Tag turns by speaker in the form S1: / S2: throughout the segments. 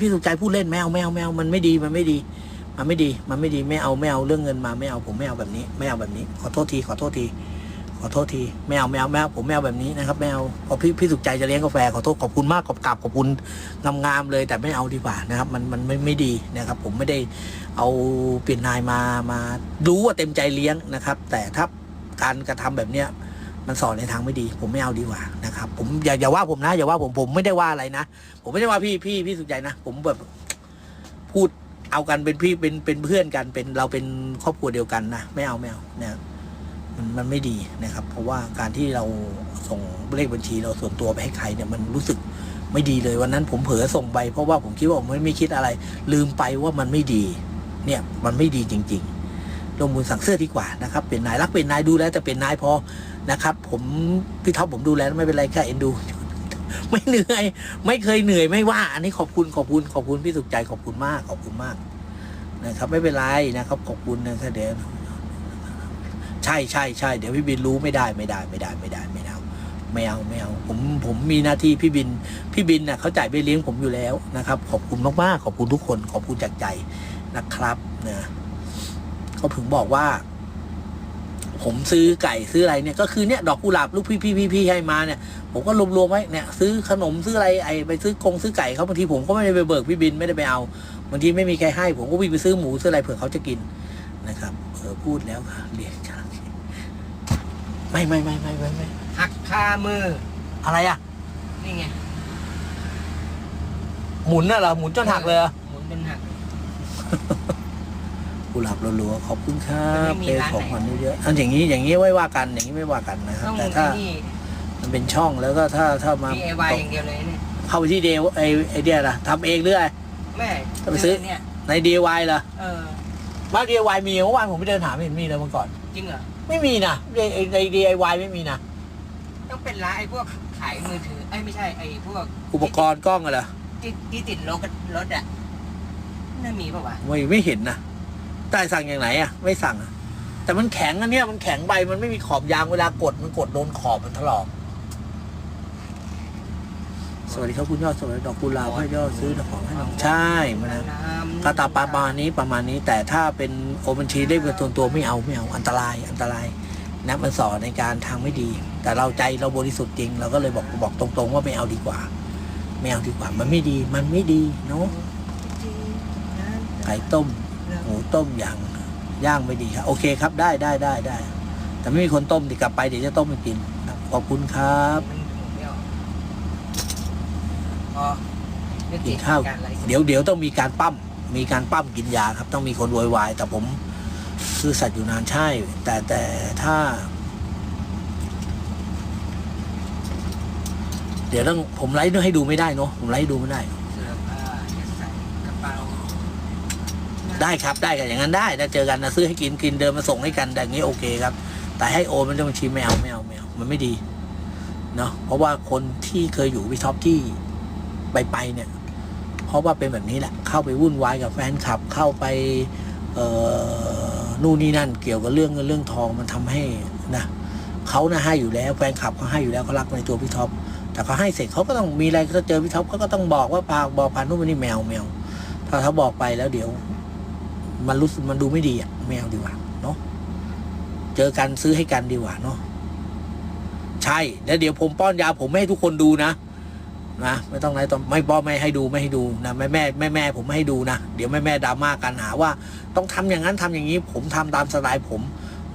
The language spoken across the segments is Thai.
S1: พี่สุขใจพูดเล่นไม่เอาไม่เอาไม่เอามันไม่ดีมันไม่ดี มันไม่ดีมันไม่ดีไม่เอาไม่เอาเรื่องเงินมาไม่เอาผมไม่เอาแบบนี้ไม่เอาแบบนี้ ขอโทษทีขอโทษทีขอโทษทีไม่เอาไม่เอาไม่เอาผมไม่เอาแบบนี้นะครับไม่เอาพอพี่พี่สุขใจจะเลี้ยงกาแฟขอโทษขอบคุณมากขอบกราบขอบคุณงามๆเลย แต่ไม่เอาดีกว่านะครับ มันมันไม่ไม่ดีนะครับ ผมไม่ได้เอาเปลี่ยนนายมามารู้ว่าเต็มใจเลี้ยงนะครับ แต่ถ้าการกระทำแบบเนี้ย มันสอนในทางไม่ดี ผมไม่เอาดีกว่านะครับ ผมอย่าอย่าว่าผมนะอย่าว่าผมผมไม่ได้ว่าอะไรนะผมไม่ได้ว่าพี่พี่พี่สุขใจนะ ผมแบบพูดเอากันเป็นพี่เป็นเป็นเพื่อนกันเป็นเราเป็นครอบครัวเดียวกันนะไม่เอาไม่เอาเนี่ยมันมันไม่ดีนะครับ เพราะว่าการที่เราส่งเลขบัญชีเราส่วนตัวไปให้ใครเนี่ยมันรู้สึกไม่ดีเลยวันนั้นผมเผลอส่งไปเพราะว่าผมคิดว่าผมไม่ไม่คิดอะไร ลืมไปว่ามันไม่ดี เนี่ยมันไม่ดีจริง ๆลงมือสั่งเสื้อดีกว่านะครับเป็นนายรักเป็นนายดูแลแต่เป็นนายพอ นะครับ ผมพี่ท็อปผมดูแลไม่เป็นไรแค่เอ็นดู ไม่เหนื่อย ไม่เคยเหนื่อยไม่ว่า อันนี้ขอบคุณขอบคุณขอบคุณพี่สุขใจขอบคุณมากขอบคุณมาก นะครับ ไม่เป็นไรนะครับ ขอบคุณนะครับเดี๋ยวใช่ใช่ใช่เดี๋ยวพี่บินรู้ไม่ได้ไม่ได้ไม่ได้ไม่ได้ไม่เอาไม่เอาไม่เอาผมผมมีหน้าที่พี่บิน พี่บินน่ะเขาจ่ายไปเลี้ยงผมอยู่แล้วนะครับ ขอบคุณมากๆขอบคุณทุกคน ขอบคุณจากใจนะครับนะเขาถึงบอกว่า ผมซื้อไก่ซื้ออะไรเนี่ยก็คือเนี่ยดอกกุหลาบลูกพี่พี่พี่พี่ให้มาเนี่ยผมก็รวมๆไว้เนี่ยซื้อขนมซื้ออะไรไอ้ไปซื้อกงซื้อไก่เขาบางทีผมก็ไม่ได้ไปเบิกพี่บินไม่ได้ไปเอาบางทีไม่มีใครให้ ผมก็วิ่งไปซื้อหมูซื้ออะไรเผื่อเขาจะกินนะครับเออพูดแล้วค่ะเรียกจังไม่ไม่ไม่ไม่ไม่ไม่
S2: หักคามือ
S1: อะไรอะ
S2: นี่ไง
S1: หมุนน่ะเหรอหมุนจนหักเลยเหรอ
S2: หมุนเป็นหัก
S1: กุหลาบรัวๆขอบคุณครับ
S2: มันไม่มี
S1: เป็น
S2: ร้าน
S1: ของ
S2: ไหน
S1: ขวัญเยอะๆอันอย่างนี้อย่างนี้ไว้ว่ากันอย่างนี้ไม่ว่ากันนะครับ
S2: ต้อง
S1: แต่
S2: ไอ้
S1: ถ้า
S2: นี่
S1: มันเป็นช่องแล้วก็ถ้าถ้ามา
S2: DIY อย่างเดียวเลยเนี่ย
S1: เข้าไปที่เดวไอไอเดียนะทำเองหรือไง
S2: แม่
S1: ต้องไปซื้อ
S2: เนี่ย
S1: ใน DIY เหรอ
S2: เออ
S1: บ้าน DIY มีเมื่อวานผมไปเดินหาไม่เห็นมีเลยเมื่อก่อน
S2: จริงเหรอ
S1: ไม่มีนะในใน DIY ไม่มีนะ
S2: ต้องเป็นร้านไอ้พวกขายมือถือไอ้ยไม่ใช่ไอ้พวก
S1: อุปกรณ์กล้องอะเหรอ
S2: ที่ที่ติดรถรถอะน่ามีป่าวะ
S1: ไม่ไม่เห็นนะ ได้สั่งอย่างไหนอะไม่สั่งอะแต่มันแข็งอันเนี้ยมันแข็งใบมันไม่มีขอบยางเวลากดมันกดโดนขอบมันถลอกสวัสดีครับคุณยอดสวัสดีดอกกุหลาบให้ยอดซื้อของให้น้องใช่มันนะ
S2: น้ำ
S1: ก็ตามประมาณนี้ประมาณนี้ แต่ถ้าเป็นโอบัญชีเลขเป็นตัวตัวไม่เอาไม่เอาอันตรายอันตรายนะมันสอนในการทางไม่ดี แต่เราใจเราบริสุทธิ์จริง เราก็เลยบอกบอกตรง ๆ ว่าไม่เอาดีกว่า ไม่เอาดีกว่ามันไม่ดีมันไม่ดีเนาะไก่ต้มห มูต้มอย่างย่างไม่ดีครับ โอเคครับได้ได้ได้ได้ แต่ไม่มีคนต้มดิกลับไปเดี๋ยวจะต้มให้กินครับขอบคุณครับ
S2: ออกพอเรื่อง
S1: กินข้าวเดี๋ยวเดี๋ยวต้องมีการปั้มมีการปั้มกินยาครับ ต้องมีคนโวยวายแต่ผมซื่อสัตย์อยู่นานใช่ แต่แต่ถ้า เดี๋ยวต้องผมไลฟ์ให้ดูไม่ได้เนาะผมไลฟ์ดูไม่ได้
S2: เสื้อผ้าจะใส่กระเป๋า
S1: ได้ครับได้กันอย่างนั้นได้ถ้าเจอกันนะซื้อให้กินกินเดินมาส่งให้กันแต่อย่างนี้โอเคครับ แต่ให้โอนมันจะบัญชีไม่เอาไม่เอาไม่เอามันไม่ดีเนาะเพราะว่าคนที่เคยอยู่พี่ท็อปที่ไปไปเนี่ย เพราะว่าเป็นแบบนี้แหละ เข้าไปวุ่นวายกับแฟนคลับเข้าไปเอ่อนู่นนี่นั่น เกี่ยวกับเรื่องเงินเรื่องทองมันทำให้นะเขาน่ะให้อยู่แล้วแฟนคลับเขาให้อยู่แล้วเขารักในตัวพี่ท็อปแต่เขาให้เสร็จเขาก็ต้องมีอะไรก็เจอพี่ท็อปเขาก็ต้องบอกว่าพาบอกผ่านนู่นนี่แมวแมวถ้าเขาบอกไปแล้วเดี๋ยว มันรู้สึกมันดูไม่ดีอะไม่เอาดีกว่าเนาะเจอกันซื้อให้กันดีกว่าเนาะใช่แล้วเดี๋ยวผมป้อนยาผมไม่ให้ทุกคนดูนะนะไม่ต้องไหนต้องไม่ป้อนไม่ให้ดูไม่ให้ดูนะแม่แม่แม่แม่ผมไม่ให้ดูนะเดี๋ยวแม่แม่ดราม่ากันหาว่า ต้องทำอย่างนั้นทำอย่างนี้ ผมทำตามสไตล์ผม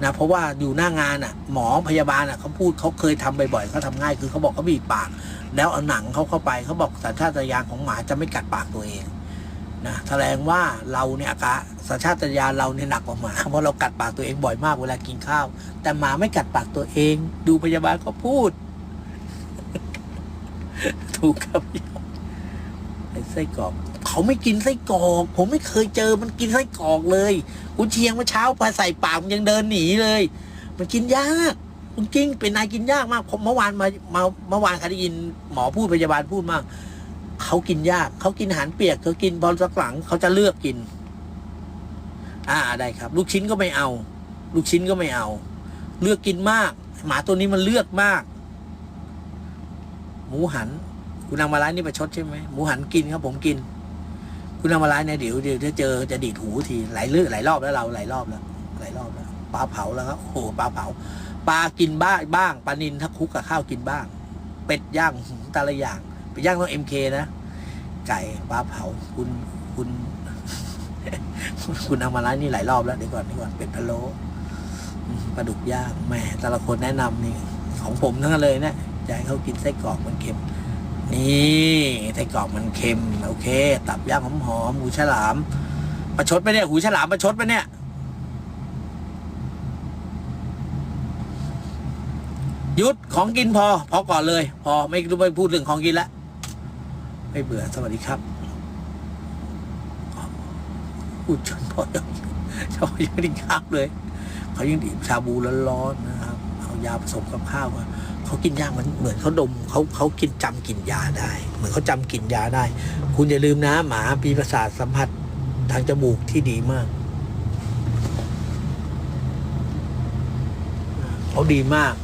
S1: นะเพราะว่าอยู่หน้างานอะ หมอพยาบาลอะเขาพูดเขาเคยทำบ่อยๆเขาทำง่ายคือเขาบอกเขาบีบปาก แล้วเอาหนังเขาเข้าไปเขาบอกสัญชาตญาณของหมาจะไม่กัดปากตัวเอง นะแสดงว่าเราเนี่ยอากาสัญชาตญาณเราเนี่ยหนักกว่าหมาเพราะเรากัดปากตัวเองบ่อยมากเวลากินข้าว แต่หมาไม่กัดปากตัวเอง ดูพยาบาลก็พูด ถูกครับพี่ไอ้ไส้กรอกเขาไม่กินไส้กรอก ผมไม่เคยเจอมันกินไส้กรอกเลยคุณเชียงเมื่อเช้าพอใส่ปากมันยังเดินหนีเลย มันกินยากจริงเป็นนายกินยากมากผมเมื่อวานมามาเมื่อวานเคยได้ยินหมอพูดพยาบาลพูดมาก เขากินยาก เขากินอาหารเปียกเขากินบอลสักหลังเขาจะเลือกกิน อ่าได้ครับ ลูกชิ้นก็ไม่เอา ลูกชิ้นก็ไม่เอา เลือกกินมาก หมาตัวนี้มันเลือกมาก หมูหัน คุณนางมาร้านนี่ประชดใช่ไหมหมูหันกินครับผมกิน คุณเอามาไลฟ์เนี่ยเดี๋ยวเดี๋ยวจะเจอจะดีดหูทีหลายเรื่องหลายรอบแล้วเราหลายรอบแล้วหลายรอบแล้วปลาเผาแล้วครับโอ้โหปลาเผาปลากินบ้างบ้างปลานินถ้าคลุกกับข้าวกินบ้าง เป็ดย่างแต่ละอย่าง เป็ดย่างต้องเอ็มเคนะ ไก่ปลาเผาคุณคุณ คุณเอามาไลฟ์นี่หลายรอบแล้วเดี๋ยวก่อนเดี๋ยวก่อนเป็ดพะโล้ปลาดุกย่างแหมแต่ละคนแนะนำนี่ ของผมทั้งนั้นเลยเนี่ยจะให้เขากินไส้กรอกมันเค็ม นี่ไส้กรอกมันเค็ม โอเค ตับย่างหอมๆหูฉลาม ประชดไปเนี่ย หูฉลามประชดไปเนี่ยยุดของกินพอ พอก่อนเลย พอไม่รู้ไปพูดเรื่องของกินแล้ว ไม่เบื่อสวัสดีครับพูดจนพอยังชอบยังไม่ได้ข้าวเลย เขายังดื่มชาบูร้อนๆนะครับเอายาผสมกับข้าวมาเขากินยามันเหมือนเขาดมเขาเขากินจำกลิ่นยาได้ เหมือนเขาจำกลิ่นยาได้ คุณอย่าลืมนะหมาปีประสาทสัมผัสทางจมูกที่ดีมากเขาดีมาก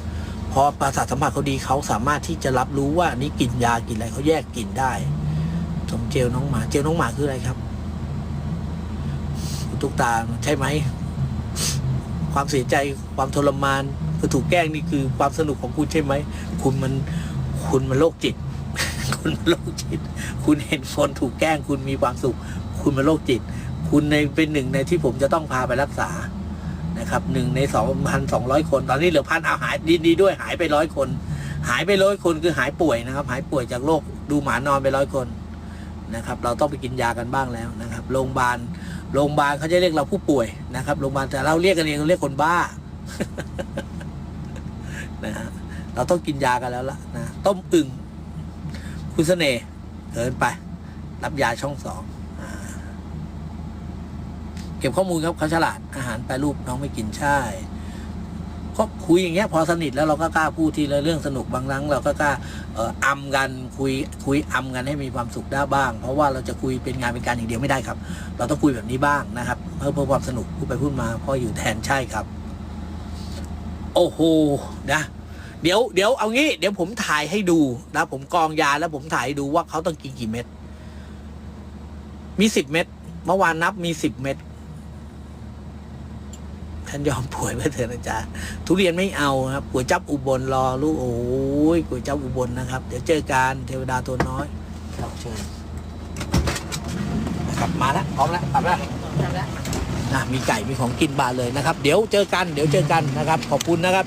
S1: พอประสาทสัมผัสเขาดีเขาสามารถที่จะรับรู้ว่านี่กลิ่นยากลิ่นอะไรเขาแยกกลิ่นได้ สมเจลน้องหมา เจลน้องหมาคืออะไรครับคุณตุ๊กตาใช่ไหม ความเสียใจความทรมานคือถูกแกล้งนี่คือความสนุกของคุณใช่ไหม คุณมันคุณมันโรคจิต คุณมันโรคจิต คุณเห็นคนถูกแกล้ง คุณมีความสุข คุณมันโรคจิต คุณในเป็นหนึ่งในที่ผมจะต้องพาไปรักษานะครับหนึ่งในสองพันสองร้อยคน ตอนนี้เหลือพันเอาหายดีดีด้วยหายไปร้อยคน หายไปร้อยคนคือหายป่วยนะครับ หายป่วยจากโรคดูหมานอนไปร้อยคน นะครับเราต้องไปกินยากันบ้างแล้วนะครับโรงพยาบาลโรงพยาบาลเขาจะเรียกเราผู้ป่วยนะครับโรงพยาบาลแต่เราเรียกกันเองเราเรียกคนบ้านะฮะเราต้องกินยากันแล้วล่ะนะต้มอึ่งคุณเสน่ห์เดินไป รับยาช่องสองอเก็บข้อมูลครับเขาฉลาดอาหารแปรรูปน้องไม่กินใช่ ก็คุยอย่างเงี้ยพอสนิทแล้วเราก็กล้าพูดทีละเรื่องสนุกบางครั้ง เราก็กล้าเอ่ออำกันคุยคุยอำกันให้มีความสุขได้บ้าง เพราะว่าเราจะคุยเป็นงานเป็นการอย่างเดียวไม่ได้ครับ เราต้องคุยแบบนี้บ้างนะครับเพื่อเพื่อความสนุกพูดไปพูดมาพ่ออยู่แทนใช่ครับ โอ้โหนะเดี๋ยวเดี๋ยวเอางี้เดี๋ยวผมถ่ายให้ดูนะผมกองยาแล้วผมถ่ายดูว่าเขาต้องกินกี่เม็ดมีสิบเม็ดเมื่อวานนับมีสิบเม็ด ท่านยอมป่วยไปเถอะนะจ๊ะทุเรียนไม่เอาครับก๋วยจับอุบลรอลูกโอ้ยก๋วยจับอุบลนะครับ เดี๋ยวเจอกันเทวดาตัวน้อยครับเชิญนะครับมาแล้วพร้อมแล้วกลับแล้ว
S2: ทำแล้ว
S1: นะมีไก่มีของกินบาเลยนะครับ เดี๋ยวเจอกันเดี๋ยวเจอกันนะครับ ขอบคุณนะครับ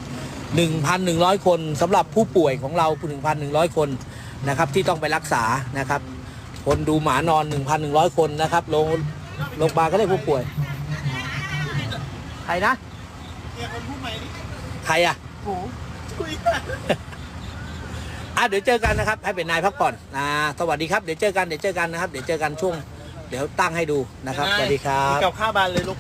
S1: 1,100 คนสำหรับผู้ป่วยของเรา1,100 คนนะครับ ที่ต้องไปรักษานะครับ คนดูหมานอน 1,100 คนนะครับโรงโรงพยาบาลก็เรียกผู้ป่วย ใครนะใครอะ
S2: หู
S1: อะเดี๋ยวเจอกันนะครับ ให้เป็นนายพักผ่อนนะสวัสดีครับเดี๋ยวเจอกันเดี๋ยวเจอกันนะครับ เดี๋ยวเจอกันช่วง เดี๋ยวตั้งให้ดูนะครับสวัสดีครั
S3: มี
S1: บ
S3: กับข้าวบานเลยลูก